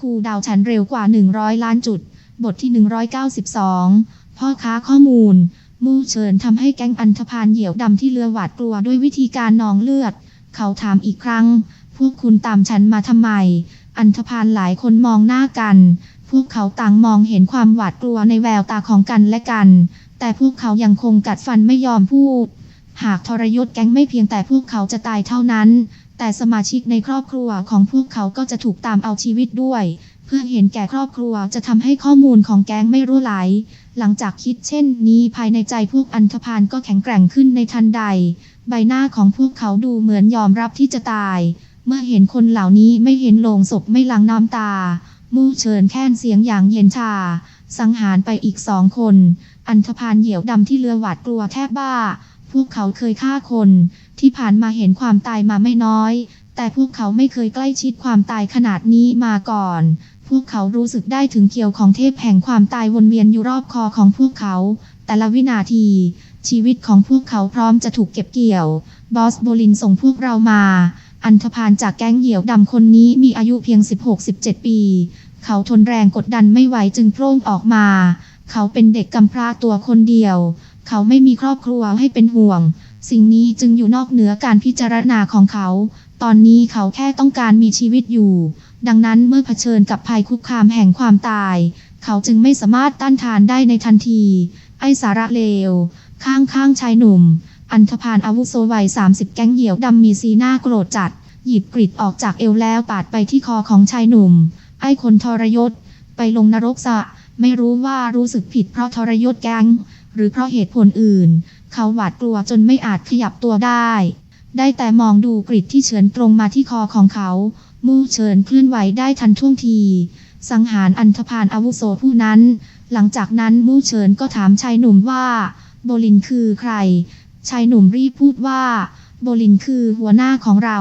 คูดาวฉันเร็วกว่า 100 ล้านจุด บทที่ 192 พ่อค้าข้อมูล มู่เฉินทำให้แก๊งอันธพาลเหี่ยวดำที่เรือหวาดกลัวด้วยวิธีการนองเลือด เขาถามอีกครั้ง พวกคุณตามฉันมาทำไม อันธพาลหลายคนมองหน้ากัน พวกเขาต่างมองเห็นความหวาดกลัวในแววตาของกันและกัน แต่พวกเขายังคงกัดฟันไม่ยอมพูด หากทรยศแก๊งไม่เพียงแต่พวกเขาจะตายเท่านั้น แต่สมาชิกในครอบครัวของพวกเขาก็จะถูกตามเอาชีวิตด้วย เพื่อเห็นแก่ครอบครัวจะทำให้ข้อมูลของแก๊งไม่รั่วไหล หลังจากคิดเช่นนี้ภายในใจพวกอันธพาลก็แข็งแกร่งขึ้นในทันใด ใบหน้าของพวกเขาดูเหมือนยอมรับที่จะตาย เมื่อเห็นคนเหล่านี้ไม่เห็นโลงศพไม่หลังน้ำตา มู่เฉินแค้นเสียงอย่างเย็นชา สังหารไปอีกสองคน อันธพาลเหยี่ยวดำที่เรือหวาดกลัวแทบบ้า วกเขาเคยฆ่าคน ที่ผ่านมาเห็นความตายมาไม่น้อย แต่พวกเขาไม่เคยใกล้ชิดความตายขนาดนี้มาก่อน พวกเขารู้สึกได้ถึงเกี่ยวของเทพแห่งความตายวนเวียนอยู่รอบคอของพวกเขา แต่ละวินาที ชีวิตของพวกเขาพร้อมจะถูกเก็บเกี่ยว บอสโบลินส่งพวกเรามา อันธพาลจากแก๊งเหยี่ยวดำคนนี้มีอายุเพียง 16-17 ปี เขาทนแรงกดดันไม่ไหวจึงโพร่งออกมา เขาเป็นเด็กกำพร้าตัวคนเดียว เขาไม่มีครอบครัวให้เป็นห่วง สิ่งนี้จึงอยู่นอกเหนือการพิจารณาของเขา ตอนนี้เขาแค่ต้องการมีชีวิตอยู่ ดังนั้นเมื่อเผชิญกับภัยคุกคามแห่งความตาย เขาจึงไม่สามารถต้านทานได้ในทันที ไอสาระเลว ข้างข้างชายหนุ่ม อันธพาลอาวุโสวัย 30 แก๊งเหี่ยวดำมีสีหน้าโกรธจัด หยิบกริดออกจากเอวแล้วปาดไปที่คอของชายหนุ่ม ไอคนทรยศ ไปลงนรกซะไม่รู้ว่ารู้สึกผิดเพราะทรยศแก๊ง หรือเพราะเหตุผลอื่น เขาหวาดกลัวจนไม่อาจขยับตัวได้ ได้แต่มองดูกริดที่เฉือนตรงมาที่คอของเขา มู่เฉินเคลื่อนไหวได้ทันท่วงที สังหารอันธพาลอาวุโสผู้นั้น หลังจากนั้นมู่เฉินก็ถามชายหนุ่มว่า โบลินคือใคร ชายหนุ่มรีบพูดว่า โบลินคือหัวหน้าของเรา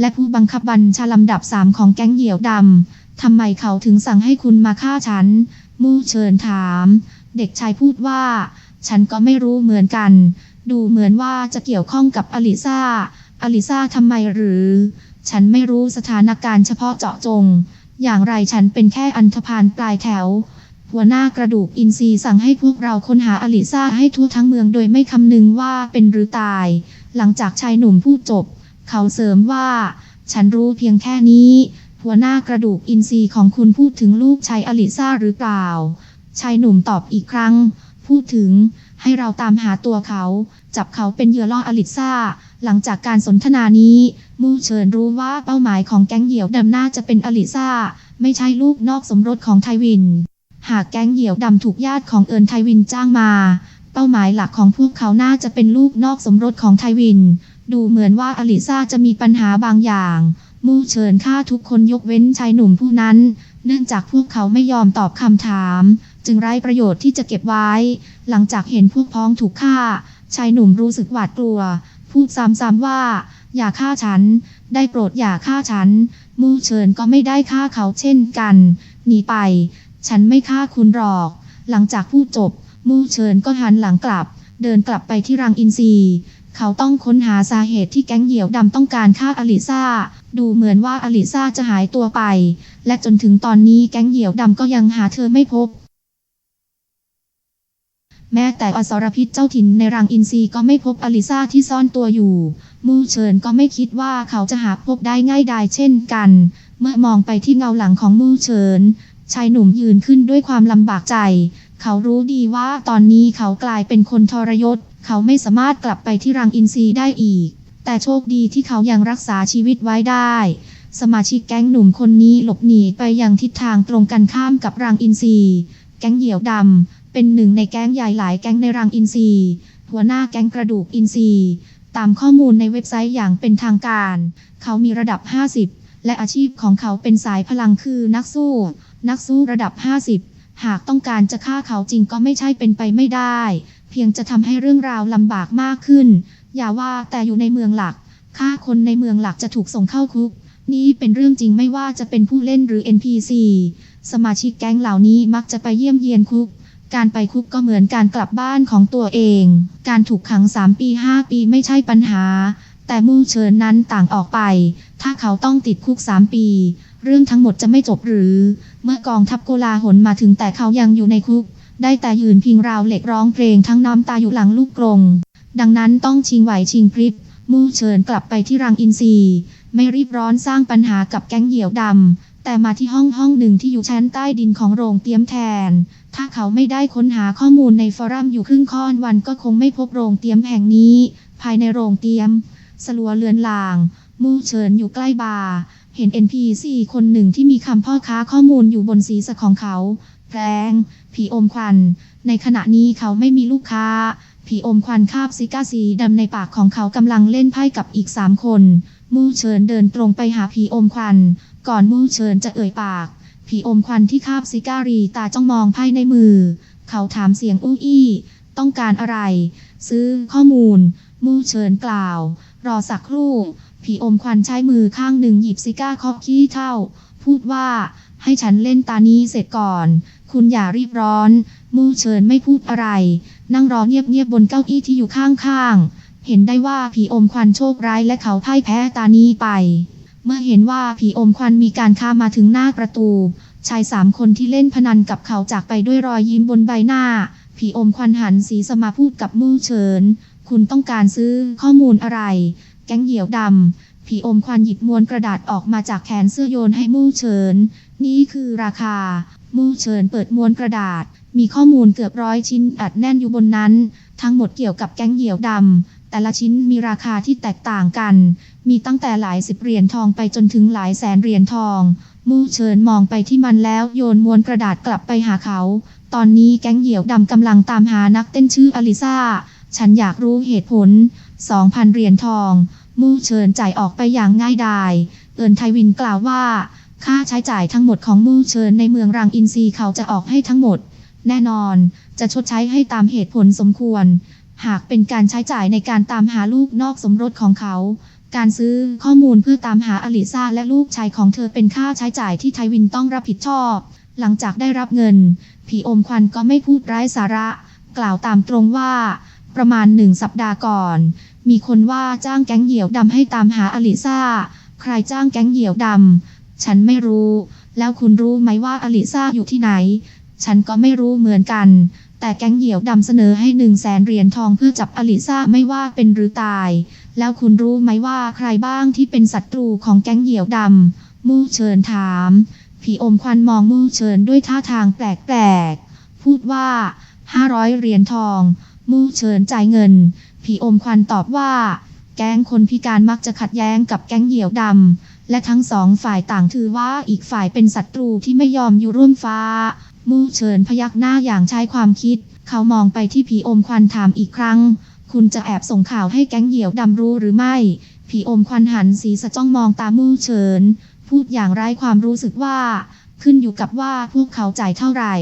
และผู้บังคับบัญชาลำดับสามของแก๊งเหยี่ยวดำทำไมเขาถึงสั่งให้คุณมาฆ่าฉันมู่เฉินถาม เด็กชายพูดว่า ฉันก็ไม่รู้เหมือนกัน ดูเหมือนว่าจะเกี่ยวข้องกับอลิซาอลิซาทำไมหรือ ฉันไม่รู้สถานการณ์เฉพาะเจาะจง อย่างไรฉันเป็นแค่อันธพาลปลายแถว หัวหน้ากระดูกอินทรีสั่งให้พวกเราค้นหาอลิซาให้ทั่วทั้งเมืองโดยไม่คำนึงว่าเป็นหรือตาย หลังจากชายหนุ่มพูดจบ เขาเสริมว่า ฉันรู้เพียงแค่นี้ หัวหน้ากระดูกอินทรีของคุณพูดถึงลูกชายอลิซาหรือเปล่า ชายหนุ่มตอบอีกครั้ง พูดถึง ให้เราตามหาตัวเขา จับเขาเป็นเหยื่อล่ออลิซาหลังจากการสนทนานี้ มู่เฉินรู้ว่าเป้าหมายของแก๊งเหยี่ยวดำน่าจะเป็นอลิซาไม่ใช่ลูกนอกสมรสของไทวิน หากแก๊งเหยี่ยวดำถูกญาติของเอิญไทวินจ้างมา เป้าหมายหลักของพวกเขาน่าจะเป็นลูกนอกสมรสของไทวิน ดูเหมือนว่าอลิซาจะมีปัญหาบางอย่างมู่เฉินฆ่าทุกคนยกเว้นชายหนุ่มผู้นั้น เนื่องจากพวกเขาไม่ยอมตอบคำถาม จึงไร้ประโยชน์ที่จะเก็บไว้ หลังจากเห็นพวกพ้องถูกฆ่า ชายหนุ่มรู้สึกหวาดกลัว พูดซ้ำๆว่า อย่าฆ่าฉัน ได้โปรดอย่าฆ่าฉัน มู่เฉินก็ไม่ได้ฆ่าเขาเช่นกัน หนีไป ฉันไม่ฆ่าคุณหรอก หลังจากพูดจบ มู่เฉินก็หันหลังกลับ เดินกลับไปที่รังอินทรีเขาต้องค้นหาสาเหตุที่แก๊งเหยี่ยวดำต้องการฆ่าอลิซาดูเหมือนว่าอลิซาจะหายตัวไป และจนถึงตอนนี้แก๊งเหยี่ยวดำก็ยังหาเธอไม่พบ แม้แต่อสรพิษเจ้าถิ่นในรังอินทรีก็ไม่พบอลิซาที่ซ่อนตัวอยู่ มูเฉินก็ไม่คิดว่าเขาจะหาพบได้ง่ายดายเช่นกัน เมื่อมองไปที่เงาหลังของมูเฉินชายหนุ่มยืนขึ้นด้วยความลำบากใจ เขารู้ดีว่าตอนนี้เขากลายเป็นคนทรยศ เขาไม่สามารถกลับไปที่รังอินทรีได้อีก แต่โชคดีที่เขายังรักษาชีวิตไว้ได้สมาชิกแก๊งหนุ่มคนนี้หลบหนีไปยังทิศทางตรงกันข้ามกับรังอินทรีแก๊งเหยี่ยวดำ เป็นหนึ่งในแก๊งใหญ่หลายแก๊งในรังอินทรีหัวหน้าแก๊งกระดูกอินทรีตามข้อมูลในเว็บไซต์อย่างเป็นทางการ เขามีระดับ 50 และอาชีพของเขาเป็นสายพลังคือนักสู้ นักสู้ระดับ 50 หากต้องการจะฆ่าเขาจริงก็ไม่ใช่เป็นไปไม่ได้ เพียงจะทำให้เรื่องราวลำบากมากขึ้น อย่าว่าแต่อยู่ในเมืองหลักฆ่าคนในเมืองหลักจะถูกส่งเข้าคุก นี่เป็นเรื่องจริงไม่ว่าจะเป็นผู้เล่นหรือ NPC สมาชิกแก๊งเหล่านี้มักจะไปเยี่ยมเยียนคุก การไปคุกก็เหมือนการกลับบ้านของตัวเอง การถูกขัง 3 ปี 5 ปีไม่ใช่ปัญหา แต่มู่เฉินนั้นต่างออกไป ถ้าเขาต้องติดคุก 3 ปี เรื่องทั้งหมดจะไม่จบหรือ เมื่อกองทัพโกลาหลมาถึงแต่เขายังอยู่ในคุก ได้แต่ยืนพิงราวเหล็กร้องเพลงทั้งน้ำตาอยู่หลังลูกกรง ดังนั้นต้องชิงไหวชิงพริบมู่เฉินกลับไปที่รังอินทรีไม่รีบร้อนสร้างปัญหากับแก๊งเหยี่ยวดำ แต่มาที่ห้องห้องหนึ่งที่อยู่ชั้นใต้ดินของโรงเตียมแทน ถ้าเขาไม่ได้ค้นหาข้อมูลในฟอรัมอยู่ครึ่งค่อนวันก็คงไม่พบโรงเตียมแห่งนี้ ภายในโรงเตียม สลัวเลือนลาง มู่เฉินอยู่ใกล้บาร์ เห็น NPC คนหนึ่งที่มีคำพ่อค้าข้อมูลอยู่บนศีรษะของเขาแกงผีอมควัน ในขณะนี้เขาไม่มีลูกค้า ผีอมควันคาบซิก้าสีดำในปากของเขากำลังเล่นไพ่กับอีกสามคน มู่เฉินเดินตรงไปหาผีอมควัน ก่อนมู่เฉินจะเอ่ยปาก ผีอมควันที่คาบซิการีตาจ้องมองไพ่ในมือ เขาถามเสียงอู้อี้ ต้องการอะไร ซื้อข้อมูล มู่เฉินกล่าว รอสักครู่ ผีอมควันใช้มือข้างหนึ่งหยิบซิก้าเคาะขี้เท่า พูดว่า ให้ฉันเล่นตานี้เสร็จก่อน คุณอย่ารีบร้อน มู่เฉินไม่พูดอะไร นั่งรอเงียบๆบนเก้าอี้ที่อยู่ข้างๆเห็นได้ว่าผีอมควันโชคร้ายและเขาพ่ายแพ้ตานี้ไป เมื่อเห็นว่าผีอมควันมีการข้ามาถึงหน้าประตู ชายสามคนที่เล่นพนันกับเขาจากไปด้วยรอยยิ้มบนใบหน้า ผีอมควันหันสีสมาพูดกับมู่เฉิน คุณต้องการซื้อข้อมูลอะไร แก๊งเหี่ยวดำผีอมควันหยิบมวนกระดาษออกมาจากแขนเสื้อโยนให้มู่เฉิน นี่คือราคา มู่เฉินเปิดมวนกระดาษ มีข้อมูลเกือบร้อยชิ้นอัดแน่นอยู่บนนั้น ทั้งหมดเกี่ยวกับแก๊งเหี่ยวดำ แต่ละชิ้นมีราคาที่แตกต่างกัน มีตั้งแต่หลายสิบเหรียญทองไปจนถึงหลายแสนเหรียญทอง มู่เฉินมองไปที่มันแล้วโยนมวนกระดาษกลับไปหาเขา ตอนนี้แก๊งเหยี่ยวดำกำลังตามหานักเต้นชื่ออลิซาฉันอยากรู้เหตุผล 2,000 เหรียญทอง มู่เฉินจ่ายออกไปอย่างง่ายดาย เอินไทวินกล่าวว่า ค่าใช้จ่ายทั้งหมดของมู่เฉินในเมืองรังอินซีเขาจะออกให้ทั้งหมด แน่นอน จะชดใช้ให้ตามเหตุผลสมควร หากเป็นการใช้จ่ายในการตามหาลูกนอกสมรสของเขา การซื้อข้อมูลเพื่อตามหาอลิซาและลูกชายของเธอเป็นค่าใช้จ่ายที่ไทวินต้องรับผิดชอบ หลังจากได้รับเงิน ผีอมควันก็ไม่พูดไร้สาระ กล่าวตามตรงว่า ประมาณหนึ่งสัปดาห์ก่อน มีคนว่าจ้างแก๊งเหยี่ยวดำให้ตามหาอลิซาใครจ้างแก๊งเหยี่ยวดำฉันไม่รู้ แล้วคุณรู้ไหมว่าอลิซาอยู่ที่ไหน ฉันก็ไม่รู้เหมือนกัน แต่แก๊งเหี่ยวดำเสนอให้หนึ่งแสนเหรียญทองเพื่อจับอลิซาไม่ว่าเป็นหรือตาย แล้วคุณรู้ไหมว่าใครบ้างที่เป็นศัตรูของแก๊งเหี่ยวดำมู่เชิญถาม ผีอมควันมองมู่เชิญด้วยท่าทางแปลกๆ พูดว่า 500 เหรียญทอง มู่เชิญจ่ายเงิน ผีอมควันตอบว่า แก๊งคนพิการมักจะขัดแย้งกับแก๊งเหี่ยวดำและทั้งสองฝ่ายต่างถือว่าอีกฝ่ายเป็นศัตรูที่ไม่ยอมอยู่ร่วมฟ้า มู่เฉินพยักหน้าอย่างใช้ความคิด เขามองไปที่ผีอมควันถามอีกครั้ง คุณจะแอบส่งข่าวให้แก๊งเหี่ยวดำรู้หรือไม่ ผีอมควันหันสีสะจ้องมองตามู่เฉิน พูดอย่างไร้ความรู้สึกว่า ขึ้นอยู่กับว่าพวกเขาจ่ายเท่าไหร่